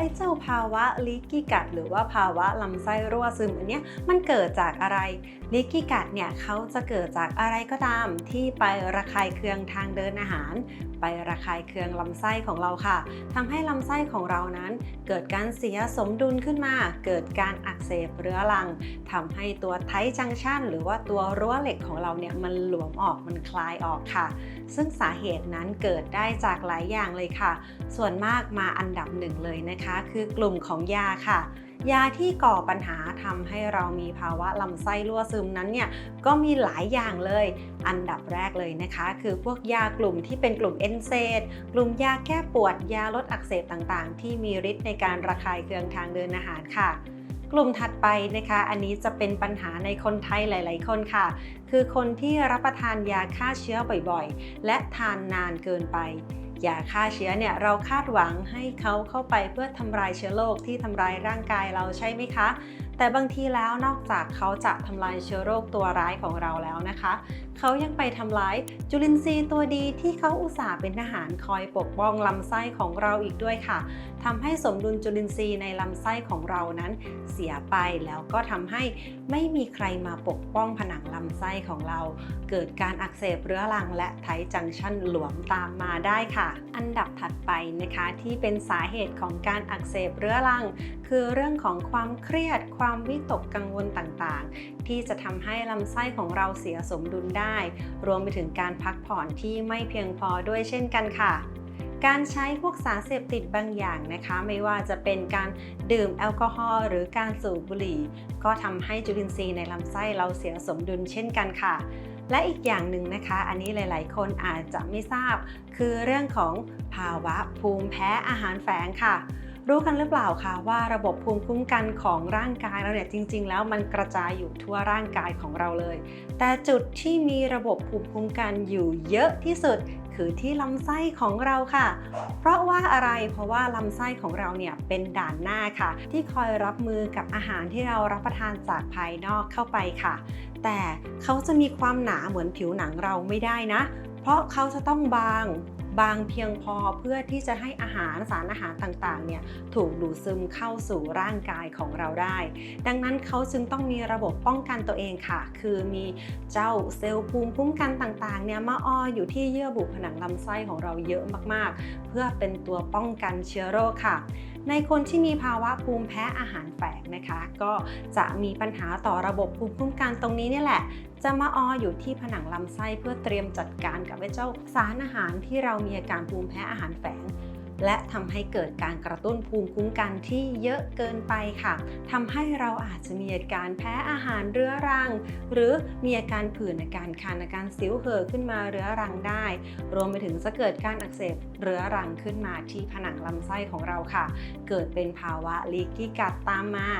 ไอ้เจ้าภาวะลิกกี้กัด หรือว่าภาวะลำไส้รั่วซึมอันเนี้ยมันเกิดจากอะไรลิกกี้กัดเนี่ยเขาจะเกิดจากอะไรก็ตามที่ไประคายเคืองทางเดินอาหาร ไประคายเคืองลำไส้ของเราค่ะทำให้ลำไส้ของเรานั้น เกิดการเสียสมดุลขึ้นมา เกิดการอักเสบเรื้อรังทำให้ตัวไทจังชันหรือว่าตัวรั้วเหล็กของเราเนี่ยมันหลวมออกมันคลายออกค่ะ ซึ่งสาเหตุนั้นเกิดได้จากหลายอย่างเลยค่ะ ส่วนมากมาอันดับหนึ่งเลยนะคะคือกลุ่มของยาค่ะ ยาที่ก่อปัญหาทำให้เรามีภาวะลำไส้รั่วซึมนั้นเนี่ยก็มีหลายอย่างเลย อันดับแรกเลยนะคะ คือพวกยากลุ่มที่เป็นกลุ่มเอนเซดกลุ่มยาแก้ปวด ยาลดอักเสบต่างๆ ที่มีฤทธิ์ในการระคายเคืองทางเดินอาหารค่ะกลุ่มถัดไปนะคะ อันนี้จะเป็นปัญหาในคนไทยหลาย ๆ คนค่ะ คือคนที่รับประทานยาฆ่าเชื้อบ่อย ๆ และทานนานเกินไป ยาฆ่าเชื้อเนี่ยเราคาดหวังให้เขาเข้าไปเพื่อทำลายเชื้อโรคที่ทำลายร่างกายเราใช่ไหมคะ แต่บางทีแล้วนอกจากเขาจะทำลายเชื้อโรคตัวร้ายของเราแล้วนะคะ เขายังไปทำลายจุลินทรีย์ตัวดีที่เขาอุตส่าห์เป็นทหารคอยปกป้องลำไส้ของเราอีกด้วยค่ะทำให้สมดุลจุลินทรีย์ในลำไส้ของเรานั้นเสียไปแล้วก็ทำให้ไม่มีใครมาปกป้องผนังลำไส้ของเรา เกิดการอักเสบเรื้อรัง และไทจังชันหลวมตามมาได้ค่ะ อันดับถัดไปนะคะที่เป็นสาเหตุของการอักเสบเรื้อรัง คือเรื่องของความเครียดความความวิตกกังวลต่างๆ ที่จะทำให้ลำไส้ของเราเสียสมดุลได้ รวมไปถึงการพักผ่อนที่ไม่เพียงพอด้วยเช่นกันค่ะการใช้พวกสารเสพติดบางอย่างนะคะ ไม่ว่าจะเป็นการดื่มแอลกอฮอล์หรือการสูบบุหรี่ ก็ทำให้จุลินทรีย์ในลำไส้เราเสียสมดุลเช่นกันค่ะ และอีกอย่างหนึ่งนะคะ อันนี้หลาย ๆ คนอาจจะไม่ทราบ คือเรื่องของภาวะภูมิแพ้อาหารแฝงค่ะ รู้กันหรือเปล่าคะว่าระบบภูมิคุ้มกันของร่างกายเราเนี่ยจริง ๆ แล้วมันกระจายอยู่ทั่วร่างกายของเราเลย แต่จุดที่มีระบบภูมิคุ้มกันอยู่เยอะที่สุดคือที่ลำไส้ของเราค่ะ เพราะว่าอะไรเพราะว่าลำไส้ของเราเนี่ยเป็นด่านหน้าค่ะ ที่คอยรับมือกับอาหารที่เรารับประทานจากภายนอกเข้าไปค่ะ แต่เขาจะมีความหนาเหมือนผิวหนังเราไม่ได้นะ เพราะเขาจะต้องบาง บางเพียงพอเพื่อที่จะให้อาหารสารอาหารต่างๆเนี่ยถูกดูดซึมเข้าสู่ร่างกายของเราได้ ดังนั้นเขาจึงต้องมีระบบป้องกันตัวเองค่ะ คือมีเจ้าเซลล์ภูมิคุ้มกันต่างๆเนี่ยมาอออยู่ที่เยื่อบุผนังลำไส้ของเราเยอะมากๆเพื่อเป็นตัวป้องกันเชื้อโรคค่ะ ในคนที่มีภาวะภูมิแพ้อาหารแฝงนะคะ ก็จะมีปัญหาต่อระบบภูมิคุ้มกันตรงนี้นี่แหละ จะมาอออยู่ที่ผนังลำไส้เพื่อเตรียมจัดการกับไอ้เจ้าสารอาหารที่เรามีอาการภูมิแพ้อาหารแฝง และทำให้เกิดการกระตุ้นภูมิคุ้มกันที่เยอะเกินไปค่ะทำให้เราอาจจะมีอาการแพ้อาหารเรื้อรัง หรือมีอาการผื่นอาการคันอาการสิวเห่อขึ้นมาเรื้อรังได้ รวมไปถึงจะเกิดการอักเสบเรื้อรังขึ้นมาที่ผนังลำไส้ของเราค่ะ เกิดเป็นภาวะลีกกี้กัดตามมา